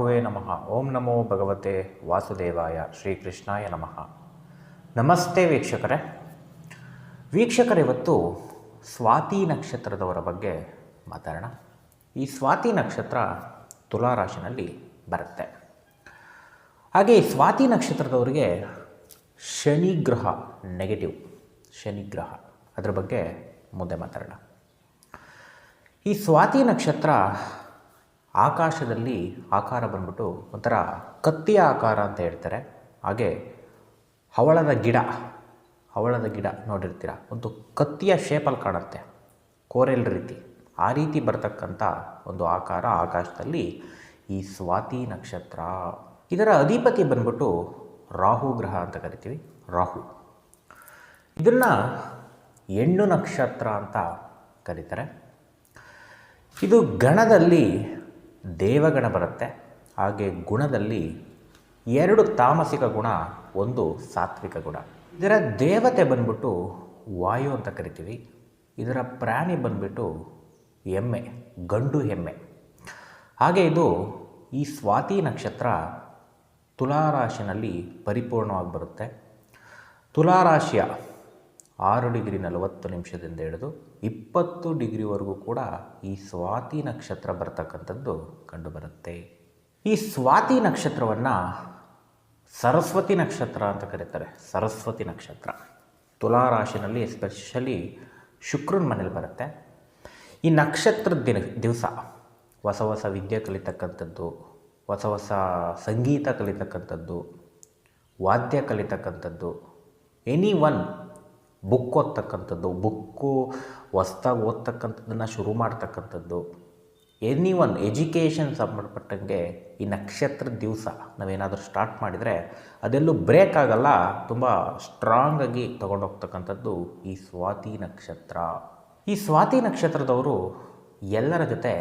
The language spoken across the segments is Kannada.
ರಾಹುವೇ ನಮಃ. ಓಂ ನಮೋ ಭಗವತೆ ವಾಸುದೇವಾಯ. ಶ್ರೀಕೃಷ್ಣಾಯ ನಮಃ. ನಮಸ್ತೆ ವೀಕ್ಷಕರೇ. ವೀಕ್ಷಕರೇ, ಇವತ್ತು ಸ್ವಾತಿ ನಕ್ಷತ್ರದವರ ಬಗ್ಗೆ ಮಾತಾಡೋಣ. ಈ ಸ್ವಾತಿ ನಕ್ಷತ್ರ ತುಲಾರಾಶಿನಲ್ಲಿ ಬರುತ್ತೆ. ಹಾಗೆ ಸ್ವಾತಿ ನಕ್ಷತ್ರದವರಿಗೆ ಶನಿಗ್ರಹ ನೆಗೆಟಿವ್ ಶನಿಗ್ರಹ ಅದರ ಬಗ್ಗೆ ಮುಂದೆ ಮಾತಾಡೋಣ. ಈ ಸ್ವಾತಿ ನಕ್ಷತ್ರ ಆಕಾಶದಲ್ಲಿ ಆಕಾರ ಬಂದ್ಬಿಟ್ಟು ಒಂಥರ ಕತ್ತಿಯ ಆಕಾರ ಅಂತ ಹೇಳ್ತಾರೆ. ಹಾಗೆ ಹವಳದ ಗಿಡ ಹವಳದ ಗಿಡ ನೋಡಿರ್ತೀರ? ಒಂದು ಕತ್ತಿಯ ಶೇಪಲ್ಲಿ ಕಾಣುತ್ತೆ, ಕೋರೆಲ್ ರೀತಿ. ಆ ರೀತಿ ಬರ್ತಕ್ಕಂಥ ಒಂದು ಆಕಾರ ಆಕಾಶದಲ್ಲಿ ಈ ಸ್ವಾತಿ ನಕ್ಷತ್ರ. ಇದರ ಅಧಿಪತಿ ಬಂದ್ಬಿಟ್ಟು ರಾಹು ಗ್ರಹ ಅಂತ ಕರಿತೀವಿ, ರಾಹು. ಇದನ್ನು ಹೆಣ್ಣು ನಕ್ಷತ್ರ ಅಂತ ಕರೀತಾರೆ. ಇದು ಗಣದಲ್ಲಿ ದೇವಗಣ ಬರುತ್ತೆ. ಹಾಗೆ ಗುಣದಲ್ಲಿ ಎರಡು ತಾಮಸಿಕ ಗುಣ, ಒಂದು ಸಾತ್ವಿಕ ಗುಣ. ಇದರ ದೇವತೆ ಬಂದ್ಬಿಟ್ಟು ವಾಯು ಅಂತ ಕರಿತೀವಿ. ಇದರ ಪ್ರಾಣಿ ಬಂದ್ಬಿಟ್ಟು ಎಮ್ಮೆ, ಗಂಡು ಎಮ್ಮೆ. ಹಾಗೆ ಇದು ಈ ಸ್ವಾತಿ ನಕ್ಷತ್ರ ತುಲಾರಾಶಿನಲ್ಲಿ ಪರಿಪೂರ್ಣವಾಗಿ ಬರುತ್ತೆ. ತುಲಾರಾಶಿಯ ಆರು ಡಿಗ್ರಿ ನಲವತ್ತು ನಿಮಿಷದಿಂದ ಹಿಡಿದು ಇಪ್ಪತ್ತು ಡಿಗ್ರಿವರೆಗೂ ಕೂಡ ಈ ಸ್ವಾತಿ ನಕ್ಷತ್ರ ಬರ್ತಕ್ಕಂಥದ್ದು ಕಂಡುಬರುತ್ತೆ. ಈ ಸ್ವಾತಿ ನಕ್ಷತ್ರವನ್ನು ಸರಸ್ವತಿ ನಕ್ಷತ್ರ ಅಂತ ಕರೀತಾರೆ. ಸರಸ್ವತಿ ನಕ್ಷತ್ರ. ತುಲಾ ರಾಶಿನಲ್ಲಿ ಎಸ್ಪೆಷಲಿ ಶುಕ್ರನ ಮನೇಲಿ ಬರುತ್ತೆ. ಈ ನಕ್ಷತ್ರದ ದಿನ, ದಿವಸ ಹೊಸ ಹೊಸ ವಿದ್ಯೆ ಕಲಿತಕ್ಕಂಥದ್ದು, ಹೊಸ ಹೊಸ ಸಂಗೀತ ಕಲಿತಕ್ಕಂಥದ್ದು, ವಾದ್ಯ ಕಲಿತಕ್ಕಂಥದ್ದು ಎನಿ ಒನ್ ಬುಕ್ ಓದ್ತಕ್ಕಂಥದ್ದು ಬುಕ್ಕು ಹೊಸ್ದಾಗಿ ಓದ್ತಕ್ಕಂಥದ್ದನ್ನು ಶುರು ಮಾಡ್ತಕ್ಕಂಥದ್ದು. ಎನಿ ಒನ್ ಎಜುಕೇಷನ್ ಸಂಬಂಧಪಟ್ಟಂಗೆ ಈ ನಕ್ಷತ್ರದ ದಿವಸ ನಾವೇನಾದರೂ ಸ್ಟಾರ್ಟ್ ಮಾಡಿದರೆ ಅದೆಲ್ಲೂ ಬ್ರೇಕ್ ಆಗಲ್ಲ, ತುಂಬ ಸ್ಟ್ರಾಂಗಾಗಿ ತೊಗೊಂಡೋಗ್ತಕ್ಕಂಥದ್ದು ಈ ಸ್ವಾತಿ ನಕ್ಷತ್ರ. ಈ ಸ್ವಾತಿ ನಕ್ಷತ್ರದವರು ಎಲ್ಲರ ಜೊತೆ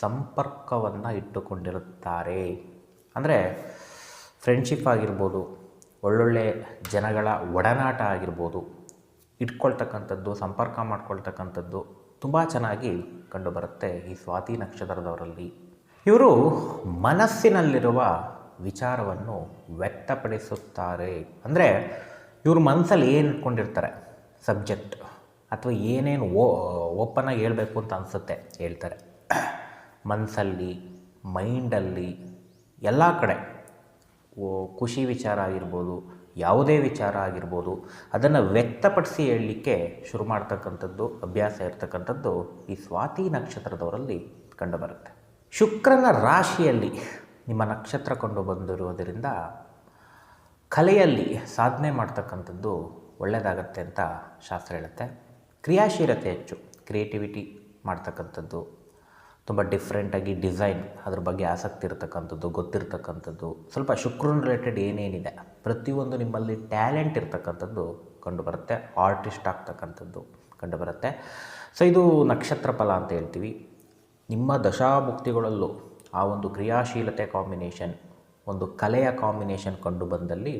ಸಂಪರ್ಕವನ್ನು ಇಟ್ಟುಕೊಂಡಿರುತ್ತಾರೆ. ಅಂದರೆ ಫ್ರೆಂಡ್ಶಿಪ್ ಆಗಿರ್ಬೋದು, ಒಳ್ಳೊಳ್ಳೆ ಜನಗಳ ಒಡನಾಟ ಆಗಿರ್ಬೋದು ಇಟ್ಕೊಳ್ತಕ್ಕಂಥದ್ದು, ಸಂಪರ್ಕ ಮಾಡ್ಕೊಳ್ತಕ್ಕಂಥದ್ದು ತುಂಬ ಚೆನ್ನಾಗಿ ಕಂಡುಬರುತ್ತೆ ಈ ಸ್ವಾತಿ ನಕ್ಷತ್ರದವರಲ್ಲಿ. ಇವರು ಮನಸ್ಸಿನಲ್ಲಿರುವ ವಿಚಾರವನ್ನು ವ್ಯಕ್ತಪಡಿಸುತ್ತಾರೆ. ಅಂದರೆ ಇವ್ರ ಮನಸ್ಸಲ್ಲಿ ಏನು ಇಟ್ಕೊಂಡಿರ್ತಾರೆ? ಸಬ್ಜೆಕ್ಟ್. ಅಥವಾ ಏನೇನು ಓ ಓಪನಾಗಿ ಹೇಳಬೇಕು ಅಂತ ಅನಿಸುತ್ತೆ ಹೇಳ್ತಾರೆ. ಮನಸ್ಸಲ್ಲಿ ಮೈಂಡಲ್ಲಿ, ಎಲ್ಲ ಕಡೆ. ಖುಷಿ ವಿಚಾರ ಆಗಿರ್ಬೋದು ಯಾವುದೇ ವಿಚಾರ ಆಗಿರ್ಬೋದು, ಅದನ್ನು ವ್ಯಕ್ತಪಡಿಸಿ ಹೇಳಲಿಕ್ಕೆ ಶುರು ಮಾಡ್ತಕ್ಕಂಥದ್ದು, ಅಭ್ಯಾಸ ಇರ್ತಕ್ಕಂಥದ್ದು ಈ ಸ್ವಾತಿ ನಕ್ಷತ್ರದವರಲ್ಲಿ ಕಂಡುಬರುತ್ತೆ. ಶುಕ್ರನ ರಾಶಿಯಲ್ಲಿ ನಿಮ್ಮ ನಕ್ಷತ್ರ ಕಂಡು ಬಂದಿರುವುದರಿಂದ ಕಲೆಯಲ್ಲಿ ಸಾಧನೆ ಮಾಡ್ತಕ್ಕಂಥದ್ದು ಒಳ್ಳೆಯದಾಗತ್ತೆ ಅಂತ ಶಾಸ್ತ್ರ ಹೇಳುತ್ತೆ. ಕ್ರಿಯಾಶೀಲತೆ ಹೆಚ್ಚು, ಕ್ರಿಯೇಟಿವಿಟಿ ಮಾಡ್ತಕ್ಕಂಥದ್ದು ತುಂಬ ಡಿಫ್ರೆಂಟಾಗಿ ಡಿಸೈನ್ ಅದ್ರ ಬಗ್ಗೆ ಆಸಕ್ತಿ ಇರ್ತಕ್ಕಂಥದ್ದು, ಗೊತ್ತಿರ್ತಕ್ಕಂಥದ್ದು, ಸ್ವಲ್ಪ ಶುಕ್ರನ್ ರಿಲೇಟೆಡ್ ಏನೇನಿದೆ, ಪ್ರತಿಯೊಂದು ನಿಮ್ಮಲ್ಲಿ ಟ್ಯಾಲೆಂಟ್ ಇರ್ತಕ್ಕಂಥದ್ದು ಕಂಡುಬರುತ್ತೆ ಆರ್ಟಿಸ್ಟ್ ಆಗ್ತಕ್ಕಂಥದ್ದು ಕಂಡುಬರುತ್ತೆ. ಸೊ ಇದು ನಕ್ಷತ್ರ ಫಲ ಅಂತ ಹೇಳ್ತೀವಿ. ನಿಮ್ಮ ದಶಾಭುಕ್ತಿಗಳಲ್ಲೂ ಆ ಒಂದು ಕ್ರಿಯಾಶೀಲತೆ ಕಾಂಬಿನೇಷನ್ ಒಂದು ಕಲೆಯ ಕಾಂಬಿನೇಷನ್ ಕಂಡು ಬಂದಲ್ಲಿ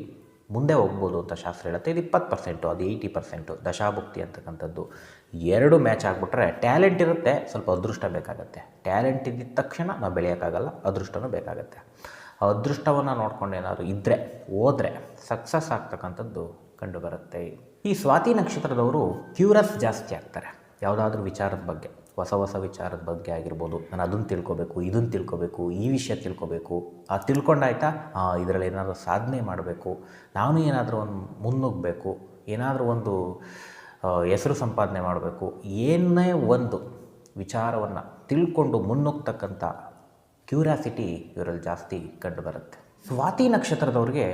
ಮುಂದೆ ಹೋಗ್ಬೋದು ಅಂತ ಶಾಸ್ತ್ರ ಹೇಳುತ್ತೆ. ಇದು ಇಪ್ಪತ್ತು ಪರ್ಸೆಂಟು ಅದು ಏಯ್ಟಿ ಪರ್ಸೆಂಟು ದಶಾಭುಕ್ತಿ ಅಂತಕ್ಕಂಥದ್ದು. ಎರಡು ಮ್ಯಾಚ್ ಆಗಿಬಿಟ್ರೆ ಟ್ಯಾಲೆಂಟ್ ಇರುತ್ತೆ, ಸ್ವಲ್ಪ ಅದೃಷ್ಟ ಬೇಕಾಗುತ್ತೆ. ಟ್ಯಾಲೆಂಟ್ ಇದ್ದಿದ್ದ ತಕ್ಷಣ ನಾವು ಬೆಳೆಯೋಕ್ಕಾಗಲ್ಲ, ಅದೃಷ್ಟನೂ ಬೇಕಾಗುತ್ತೆ. ಅದೃಷ್ಟವನ್ನು ನೋಡ್ಕೊಂಡು ಏನಾದರೂ ಇದ್ದರೆ ಹೋದರೆ ಸಕ್ಸಸ್ ಆಗ್ತಕ್ಕಂಥದ್ದು ಕಂಡುಬರುತ್ತೆ. ಈ ಸ್ವಾತಿ ನಕ್ಷತ್ರದವರು ಕ್ಯೂರಸ್ ಜಾಸ್ತಿ ಆಗ್ತಾರೆ, ಯಾವುದಾದ್ರೂ ವಿಚಾರದ ಬಗ್ಗೆ. ಹೊಸ ಹೊಸ ವಿಚಾರದ ಬಗ್ಗೆ ಆಗಿರ್ಬೋದು. ನಾನು ಅದನ್ನು ತಿಳ್ಕೊಬೇಕು ಇದನ್ನು ತಿಳ್ಕೊಬೇಕು, ಈ ವಿಷಯ ತಿಳ್ಕೊಬೇಕು. ಆ ತಿಳ್ಕೊಂಡಾಯ್ತಾ ಇದರಲ್ಲಿ ಏನಾದರೂ ಸಾಧನೆ ಮಾಡಬೇಕು. ನಾನು ಏನಾದರೂ ಒಂದು ಮುನ್ನುಗ್ಗಬೇಕು. ಏನಾದರೂ ಒಂದು ಹೆಸರು ಸಂಪಾದನೆ ಮಾಡಬೇಕು. ಏನೇ ಒಂದು ವಿಚಾರವನ್ನು ತಿಳ್ಕೊಂಡು ಮುನ್ನುಗ್ತಕ್ಕಂಥ ಕ್ಯೂರಿಯಾಸಿಟಿ ಇವರಲ್ಲಿ ಜಾಸ್ತಿ ಕಂಡುಬರುತ್ತೆ ಸ್ವಾತಿ ನಕ್ಷತ್ರದವ್ರಿಗೆ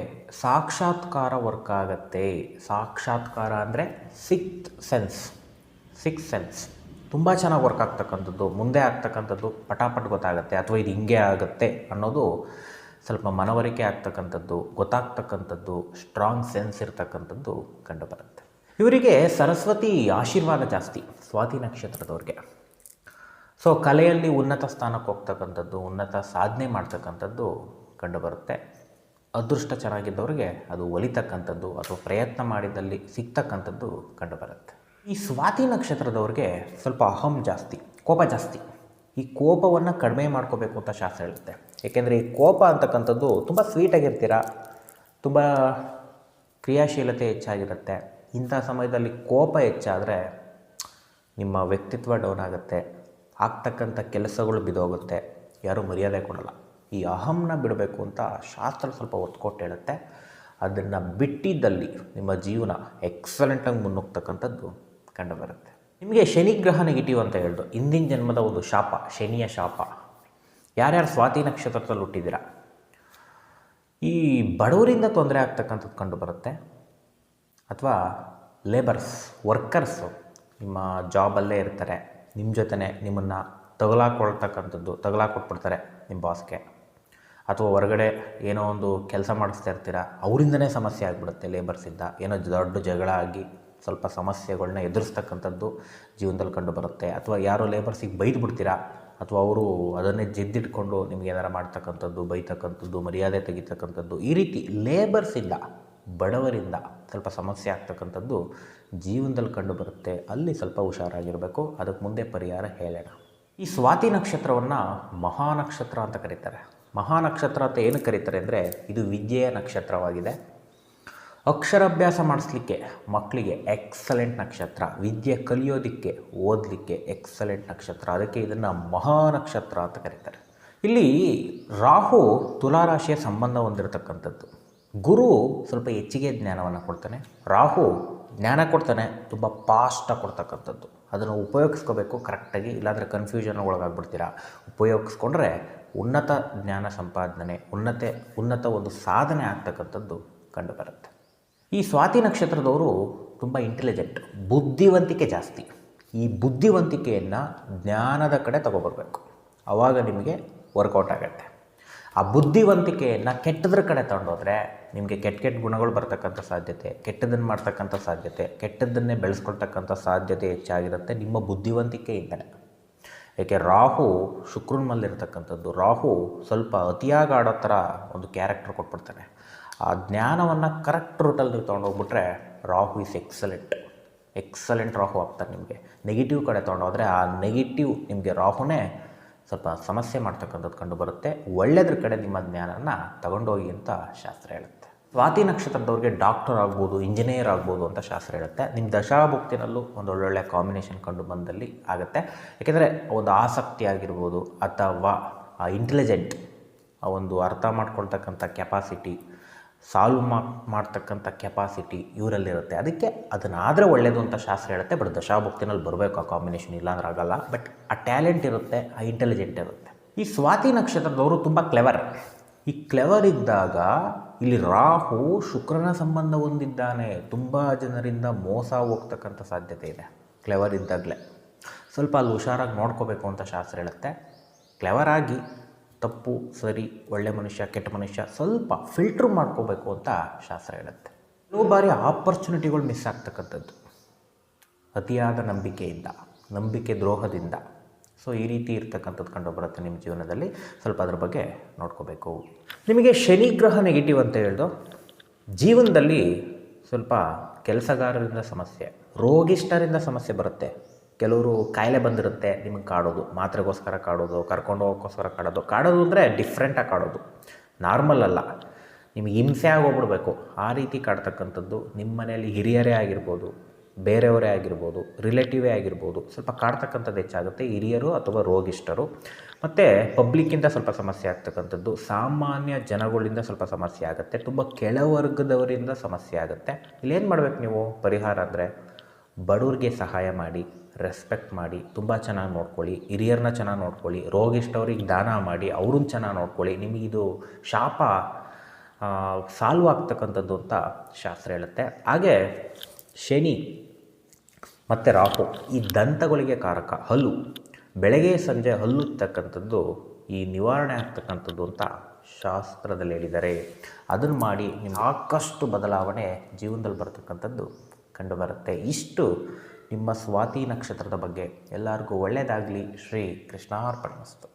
ಸಾಕ್ಷಾತ್ಕಾರ ವರ್ಕ್ ಆಗುತ್ತೆ. ಸಾಕ್ಷಾತ್ಕಾರ ಅಂದರೆ ಸಿಕ್ಸ್ ಸೆನ್ಸ್. Six sense. ತುಂಬ ಚೆನ್ನಾಗಿ ವರ್ಕ್ ಆಗ್ತಕ್ಕಂಥದ್ದು, ಮುಂದೆ ಆಗ್ತಕ್ಕಂಥದ್ದು ಪಟಾಪಟ್ ಗೊತ್ತಾಗುತ್ತೆ, ಅಥವಾ ಇದು ಹಿಂಗೆ ಆಗುತ್ತೆ ಅನ್ನೋದು ಸ್ವಲ್ಪ ಮನವರಿಕೆ ಆಗ್ತಕ್ಕಂಥದ್ದು, ಗೊತ್ತಾಗ್ತಕ್ಕಂಥದ್ದು ಸ್ಟ್ರಾಂಗ್ ಸೆನ್ಸ್ ಇರ್ತಕ್ಕಂಥದ್ದು ಕಂಡುಬರುತ್ತೆ ಇವರಿಗೆ ಸರಸ್ವತಿ ಆಶೀರ್ವಾದ ಜಾಸ್ತಿ, ಸ್ವಾತಿ ನಕ್ಷತ್ರದವ್ರಿಗೆ. ಸೊ ಕಲೆಯಲ್ಲಿ ಉನ್ನತ ಸ್ಥಾನಕ್ಕೆ ಹೋಗ್ತಕ್ಕಂಥದ್ದು, ಉನ್ನತ ಸಾಧನೆ ಮಾಡ್ತಕ್ಕಂಥದ್ದು ಕಂಡುಬರುತ್ತೆ ಅದೃಷ್ಟ ಚೆನ್ನಾಗಿದ್ದವ್ರಿಗೆ ಅದು ಒಲಿತಕ್ಕಂಥದ್ದು, ಅಥವಾ ಪ್ರಯತ್ನ ಮಾಡಿದಲ್ಲಿ ಸಿಗ್ತಕ್ಕಂಥದ್ದು ಕಂಡುಬರುತ್ತೆ ಈ ಸ್ವಾತಿ ನಕ್ಷತ್ರದವ್ರಿಗೆ ಸ್ವಲ್ಪ ಅಹಂ ಜಾಸ್ತಿ, ಕೋಪ ಜಾಸ್ತಿ. ಈ ಕೋಪವನ್ನು ಕಡಿಮೆ ಮಾಡ್ಕೋಬೇಕು ಅಂತ ಶಾಸ್ತ್ರ ಹೇಳುತ್ತೆ. ಏಕೆಂದರೆ ಈ ಕೋಪ ಅಂತಕ್ಕಂಥದ್ದು ತುಂಬ ಸ್ವೀಟಾಗಿರ್ತೀರ ತುಂಬ ಕ್ರಿಯಾಶೀಲತೆ ಹೆಚ್ಚಾಗಿರುತ್ತೆ. ಇಂಥ ಸಮಯದಲ್ಲಿ ಕೋಪ ಹೆಚ್ಚಾದರೆ ನಿಮ್ಮ ವ್ಯಕ್ತಿತ್ವ ಡೌನ್ ಆಗುತ್ತೆ. ಆಗ್ತಕ್ಕಂಥ ಕೆಲಸಗಳು ಬಿದ್ದೋಗುತ್ತೆ ಯಾರೂ ಮರ್ಯಾದೆ ಕೊಡಲ್ಲ. ಈ ಅಹಂನ ಬಿಡಬೇಕು ಅಂತ ಶಾಸ್ತ್ರ ಸ್ವಲ್ಪ ಒತ್ತು ಕೊಟ್ಟು ಹೇಳುತ್ತೆ. ಅದನ್ನು ಬಿಟ್ಟಿದ್ದಲ್ಲಿ ನಿಮ್ಮ ಜೀವನ ಎಕ್ಸಲೆಂಟಾಗಿ ಮುನ್ನುಗ್ತಕ್ಕಂಥದ್ದು ಕಂಡುಬರುತ್ತೆ. ನಿಮಗೆ ಶನಿ ಗ್ರಹ ನೆಗೆಟಿವ್ ಅಂತ ಹೇಳ್ದು ಹಿಂದಿನ ಜನ್ಮದ ಒಂದು ಶಾಪ, ಶನಿಯ ಶಾಪ. ಯಾರ್ಯಾರು ಸ್ವಾತಿ ನಕ್ಷತ್ರದಲ್ಲಿ ಹುಟ್ಟಿದ್ದೀರಾ? ಈ ಬಡವರಿಂದ ತೊಂದರೆ ಆಗ್ತಕ್ಕಂಥದ್ದು ಕಂಡು ಬರುತ್ತೆ ಅಥವಾ ಲೇಬರ್ಸ್ ವರ್ಕರ್ಸು ನಿಮ್ಮ ಜಾಬಲ್ಲೇ ಇರ್ತಾರೆ. ನಿಮ್ಮ ಜೊತೆನೇ ನಿಮ್ಮನ್ನು ತಗಲಾಕೊಳ್ತಕ್ಕಂಥದ್ದು, ತಗಲಾಕೊಟ್ಬಿಡ್ತಾರೆ ನಿಮ್ಮ ಬಾಸ್ಗೆ ಅಥವಾ ಹೊರಗಡೆ ಏನೋ ಒಂದು ಕೆಲಸ ಮಾಡಿಸ್ತಾ ಇರ್ತೀರ, ಅವರಿಂದನೇ ಸಮಸ್ಯೆ ಆಗಿಬಿಡುತ್ತೆ ಲೇಬರ್ಸಿಂದ ಏನೋ ದೊಡ್ಡ ಜಗಳ ಆಗಿ ಸ್ವಲ್ಪ ಸಮಸ್ಯೆಗಳನ್ನ ಎದುರಿಸ್ತಕ್ಕಂಥದ್ದು ಜೀವನದಲ್ಲಿ ಕಂಡು ಬರುತ್ತೆ. ಅಥವಾ ಯಾರೋ ಲೇಬರ್ಸಿಗೆ ಬೈದು ಬಿಡ್ತೀರಾ ಅಥವಾ ಅವರು ಅದನ್ನೇ ಜಿದ್ದಿಟ್ಕೊಂಡು ನಿಮ್ಗೆ ಏನಾರು ಮಾಡ್ತಕ್ಕಂಥದ್ದು, ಬೈತಕ್ಕಂಥದ್ದು, ಮರ್ಯಾದೆ ತೆಗಿತಕ್ಕಂಥದ್ದು, ಈ ರೀತಿ ಲೇಬರ್ಸಿಂದ ಬಡವರಿಂದ ಸ್ವಲ್ಪ ಸಮಸ್ಯೆ ಆಗ್ತಕ್ಕಂಥದ್ದು ಜೀವನದಲ್ಲಿ ಕಂಡು ಬರುತ್ತೆ. ಅಲ್ಲಿ ಸ್ವಲ್ಪ ಹುಷಾರಾಗಿರಬೇಕು. ಅದಕ್ಕೆ ಮುಂದೆ ಪರಿಹಾರ ಹೇಳೋಣ. ಈ ಸ್ವಾತಿ ನಕ್ಷತ್ರವನ್ನು ಮಹಾನಕ್ಷತ್ರ ಅಂತ ಕರೀತಾರೆ. ಮಹಾನಕ್ಷತ್ರ ಅಂತ ಏನು ಕರೀತಾರೆ ಅಂದರೆ ಇದು ವಿದ್ಯೆಯ ನಕ್ಷತ್ರವಾಗಿದೆ. ಅಕ್ಷರಾಭ್ಯಾಸ ಮಾಡಿಸ್ಲಿಕ್ಕೆ ಮಕ್ಕಳಿಗೆ ಎಕ್ಸಲೆಂಟ್ ನಕ್ಷತ್ರ, ವಿದ್ಯೆ ಕಲಿಯೋದಕ್ಕೆ, ಓದಲಿಕ್ಕೆ ಎಕ್ಸಲೆಂಟ್ ನಕ್ಷತ್ರ, ಅದಕ್ಕೆ ಇದನ್ನು ಮಹಾನಕ್ಷತ್ರ ಅಂತ ಕರೀತಾರೆ. ಇಲ್ಲಿ ರಾಹು ತುಲಾರಾಶಿಯ ಸಂಬಂಧ ಹೊಂದಿರತಕ್ಕಂಥದ್ದು. ಗುರು ಸ್ವಲ್ಪ ಹೆಚ್ಚಿಗೆ ಜ್ಞಾನವನ್ನು ಕೊಡ್ತಾನೆ, ರಾಹು ಜ್ಞಾನ ಕೊಡ್ತಾನೆ, ತುಂಬ ಪಾಸ್ಟ್ ಕೊಡ್ತಕ್ಕಂಥದ್ದು. ಅದನ್ನು ಉಪಯೋಗಿಸ್ಕೋಬೇಕು ಕರೆಕ್ಟಾಗಿ ಇಲ್ಲಾಂದರೆ ಕನ್ಫ್ಯೂಷನ್ ಒಳಗಾಗ್ಬಿಡ್ತೀರಾ? ಉಪಯೋಗಿಸ್ಕೊಂಡ್ರೆ ಉನ್ನತ ಜ್ಞಾನ ಸಂಪಾದನೆ, ಉನ್ನತೆ, ಉನ್ನತ ಒಂದು ಸಾಧನೆ ಆಗ್ತಕ್ಕಂಥದ್ದು ಕಂಡುಬರುತ್ತೆ. ಈ ಸ್ವಾತಿ ನಕ್ಷತ್ರದವರು ತುಂಬ ಇಂಟೆಲಿಜೆಂಟ್ ಬುದ್ಧಿವಂತಿಕೆ ಜಾಸ್ತಿ. ಈ ಬುದ್ಧಿವಂತಿಕೆಯನ್ನು ಜ್ಞಾನದ ಕಡೆ ತಗೊಬರ್ಬೇಕು. ಆವಾಗ ನಿಮಗೆ ವರ್ಕೌಟ್ ಆಗುತ್ತೆ. ಆ ಬುದ್ಧಿವಂತಿಕೆಯನ್ನು ಕೆಟ್ಟದ್ರ ಕಡೆ ತಗೊಂಡೋದ್ರೆ ನಿಮಗೆ ಕೆಟ್ಟ ಕೆಟ್ಟ ಗುಣಗಳು ಬರ್ತಕ್ಕಂಥ ಸಾಧ್ಯತೆ, ಕೆಟ್ಟದನ್ನು ಮಾಡ್ತಕ್ಕಂಥ ಸಾಧ್ಯತೆ, ಕೆಟ್ಟದ್ದನ್ನೇ ಬೆಳೆಸ್ಕೊಳ್ತಕ್ಕಂಥ ಸಾಧ್ಯತೆ ಹೆಚ್ಚಾಗಿರುತ್ತೆ ನಿಮ್ಮ ಬುದ್ಧಿವಂತಿಕೆಯಿಂದಲೇ. ಏಕೆ ರಾಹು ಶುಕ್ರನ ಮಲ್ಲಿರ್ತಕ್ಕಂಥದ್ದು ರಾಹು ಸ್ವಲ್ಪ ಅತಿಯಾಗಿ ಆಡೋ ಥರ ಒಂದು ಕ್ಯಾರೆಕ್ಟರ್ ಕೊಟ್ಬಿಡ್ತಾನೆ. ಆ ಜ್ಞಾನವನ್ನು ಕರೆಕ್ಟ್ ರೂಟಲ್ಲಿ ನೀವು ತೊಗೊಂಡೋಗ್ಬಿಟ್ರೆ Rahu is excellent excellent Rahu ಆಗ್ತಾರೆ ನಿಮಗೆ. ನೆಗೆಟಿವ್ ಕಡೆ ತೊಗೊಂಡೋದ್ರೆ ಆ ನೆಗೆಟಿವ್ ನಿಮಗೆ ರಾಹುನೇ ಸ್ವಲ್ಪ ಸಮಸ್ಯೆ ಮಾಡ್ತಕ್ಕಂಥದ್ದು ಕಂಡು ಬರುತ್ತೆ ಒಳ್ಳೆಯದ್ರ ಕಡೆ ನಿಮ್ಮ ಜ್ಞಾನನ ತಗೊಂಡೋಗಿ ಅಂತ ಶಾಸ್ತ್ರ ಹೇಳುತ್ತೆ. ಸ್ವಾತಿ ನಕ್ಷತ್ರದವ್ರಿಗೆ ಡಾಕ್ಟರ್ ಆಗ್ಬೋದು ಇಂಜಿನಿಯರ್ ಆಗ್ಬೋದು ಅಂತ ಶಾಸ್ತ್ರ ಹೇಳುತ್ತೆ. ನಿಮ್ಮ ದಶಾಭುಕ್ತಿನಲ್ಲೂ ಒಂದು ಒಳ್ಳೊಳ್ಳೆ ಕಾಂಬಿನೇಷನ್ ಕಂಡು ಬಂದಲ್ಲಿ ಆಗುತ್ತೆ. ಯಾಕೆಂದರೆ ಒಂದು ಆಸಕ್ತಿ ಆಗಿರ್ಬೋದು ಅಥವಾ ಇಂಟೆಲಿಜೆಂಟ್ ಆ ಒಂದು ಅರ್ಥ ಮಾಡ್ಕೊಳ್ತಕ್ಕಂಥ ಕೆಪಾಸಿಟಿ ಸಾಲ್ವ್ ಮಾ, ಮಾಡ್ತಕ್ಕಂಥ ಕೆಪಾಸಿಟಿ ಇವರಲ್ಲಿರುತ್ತೆ. ಅದಕ್ಕೆ ಅದನ್ನಾದರೆ ಒಳ್ಳೆಯದು ಅಂತ ಶಾಸ್ತ್ರ ಹೇಳುತ್ತೆ ಬಟ್ ದಶಾಭುಕ್ತಿನಲ್ಲಿ ಬರಬೇಕು ಆ ಕಾಂಬಿನೇಷನ್ ಇಲ್ಲಾಂದ್ರೆ ಆಗಲ್ಲ. ಬಟ್ ಆ ಟ್ಯಾಲೆಂಟ್ ಇರುತ್ತೆ, ಆ ಇಂಟೆಲಿಜೆಂಟ್ ಇರುತ್ತೆ. ಈ ಸ್ವಾತಿ ನಕ್ಷತ್ರದವರು ತುಂಬ ಕ್ಲೆವರ್ ಈ ಕ್ಲೆವರ್ ಇದ್ದಾಗ ಇಲ್ಲಿ ರಾಹು ಶುಕ್ರನ ಸಂಬಂಧ ಹೊಂದಿದ್ದಾನೆ. ತುಂಬ ಜನರಿಂದ ಮೋಸ ಹೋಗ್ತಕ್ಕಂಥ ಸಾಧ್ಯತೆ ಇದೆ. ಕ್ಲೆವರ್ ಇದ್ದಾಗಲೇ. ಸ್ವಲ್ಪ ಅಲ್ಲಿ ಹುಷಾರಾಗಿ ನೋಡ್ಕೋಬೇಕು ಅಂತ ಶಾಸ್ತ್ರ ಹೇಳುತ್ತೆ. ಕ್ಲೆವರ್ ಆಗಿ ತಪ್ಪು, ಸರಿ, ಒಳ್ಳೆ ಮನುಷ್ಯ, ಕೆಟ್ಟ ಮನುಷ್ಯ ಸ್ವಲ್ಪ ಫಿಲ್ಟ್ರ್ ಮಾಡ್ಕೋಬೇಕು ಅಂತ ಶಾಸ್ತ್ರ ಹೇಳುತ್ತೆ. ಕೆಲವು ಬಾರಿ ಆಪರ್ಚುನಿಟಿಗಳು ಮಿಸ್ ಆಗ್ತಕ್ಕಂಥದ್ದು. ಅತಿಯಾದ ನಂಬಿಕೆಯಿಂದ, ನಂಬಿಕೆ ದ್ರೋಹದಿಂದ. ಸೊ ಈ ರೀತಿ ಇರ್ತಕ್ಕಂಥದ್ದು ಕಂಡು ಬರುತ್ತೆ ನಿಮ್ಮ ಜೀವನದಲ್ಲಿ. ಸ್ವಲ್ಪ ಅದ್ರ ಬಗ್ಗೆ ನೋಡ್ಕೋಬೇಕು. ನಿಮಗೆ ಶನಿ ಗ್ರಹ ನೆಗೆಟಿವ್ ಅಂತ ಹೇಳ್ದು, ಜೀವನದಲ್ಲಿ ಸ್ವಲ್ಪ ಕೆಲಸಗಾರರಿಂದ ಸಮಸ್ಯೆ, ರೋಗಿಷ್ಠರಿಂದ ಸಮಸ್ಯೆ ಬರುತ್ತೆ. ಕೆಲವರು ಕಾಯಿಲೆ ಬಂದಿರುತ್ತೆ ನಿಮಗೆ ಕಾಡೋದು, ಮಾತ್ರೆಗೋಸ್ಕರ ಕಾಡೋದು ಕರ್ಕೊಂಡು ಹೋಗೋಕ್ಕೋಸ್ಕರ ಕಾಡೋದು. ಕಾಡೋದು ಅಂದರೆ ಡಿಫ್ರೆಂಟಾಗಿ ಕಾಡೋದು. ನಾರ್ಮಲ್ ಅಲ್ಲ. ನಿಮಗೆ ಹಿಂಸೆ ಆಗೋಗ್ಬಿಡ್ಬೇಕು. ಆ ರೀತಿ ಕಾಡ್ತಕ್ಕಂಥದ್ದು ನಿಮ್ಮ ಮನೆಯಲ್ಲಿ ಹಿರಿಯರೇ ಆಗಿರ್ಬೋದು, ಬೇರೆಯವರೇ ಆಗಿರ್ಬೋದು ರಿಲೇಟಿವೇ ಆಗಿರ್ಬೋದು, ಸ್ವಲ್ಪ ಕಾಡ್ತಕ್ಕಂಥದ್ದು ಹೆಚ್ಚಾಗುತ್ತೆ. ಹಿರಿಯರು ಅಥವಾ ರೋಗಿಷ್ಠರು. ಮತ್ತು ಪಬ್ಲಿಕ್ಕಿಂದ ಸ್ವಲ್ಪ ಸಮಸ್ಯೆ ಆಗ್ತಕ್ಕಂಥದ್ದು, ಸಾಮಾನ್ಯ ಜನಗಳಿಂದ ಸ್ವಲ್ಪ ಸಮಸ್ಯೆ ಆಗುತ್ತೆ. ತುಂಬ ಕೆಳವರ್ಗದವರಿಂದ ಸಮಸ್ಯೆ ಆಗುತ್ತೆ. ಇಲ್ಲೇನು ಮಾಡ್ಬೇಕು ನೀವು? ಪರಿಹಾರ ಅಂದರೆ ಬಡವ್ರಿಗೆ ಸಹಾಯ ಮಾಡಿ ರೆಸ್ಪೆಕ್ಟ್ ಮಾಡಿ, ತುಂಬ ಚೆನ್ನಾಗಿ ನೋಡ್ಕೊಳ್ಳಿ ಹಿರಿಯರನ್ನ ಚೆನ್ನಾಗಿ ನೋಡ್ಕೊಳ್ಳಿ, ರೋಗಿಷ್ಟವ್ರಿಗೆ ದಾನ ಮಾಡಿ, ಅವ್ರನ್ನ ಚೆನ್ನಾಗಿ ನೋಡ್ಕೊಳ್ಳಿ ನಿಮಗಿದು ಶಾಪ ಸಾಲ್ವ್ ಆಗ್ತಕ್ಕಂಥದ್ದು ಅಂತ ಶಾಸ್ತ್ರ ಹೇಳುತ್ತೆ. ಹಾಗೆ ಶನಿ ಮತ್ತು ರಾಹು ಈ ದಂತಗಳಿಗೆ ಕಾರಕ, ಹಲ್ಲು. ಬೆಳಗ್ಗೆ, ಸಂಜೆ ಹಲ್ಲುತ್ತಕ್ಕಂಥದ್ದು ಈ ನಿವಾರಣೆ ಆಗ್ತಕ್ಕಂಥದ್ದು ಅಂತ ಶಾಸ್ತ್ರದಲ್ಲಿ ಹೇಳಿದ್ದಾರೆ. ಅದನ್ನು ಮಾಡಿ ಸಾಕಷ್ಟು ಬದಲಾವಣೆ ಜೀವನದಲ್ಲಿ ಬರ್ತಕ್ಕಂಥದ್ದು ಕಂಡುಬರುತ್ತೆ. ಇಷ್ಟು ನಿಮ್ಮ ಸ್ವಾತಿ ನಕ್ಷತ್ರದ ಬಗ್ಗೆ ಎಲ್ಲರಿಗೂ ಒಳ್ಳೆಯದಾಗಲಿ ಶ್ರೀ ಕೃಷ್ಣಾರ್ಪಣಮಸ್ತು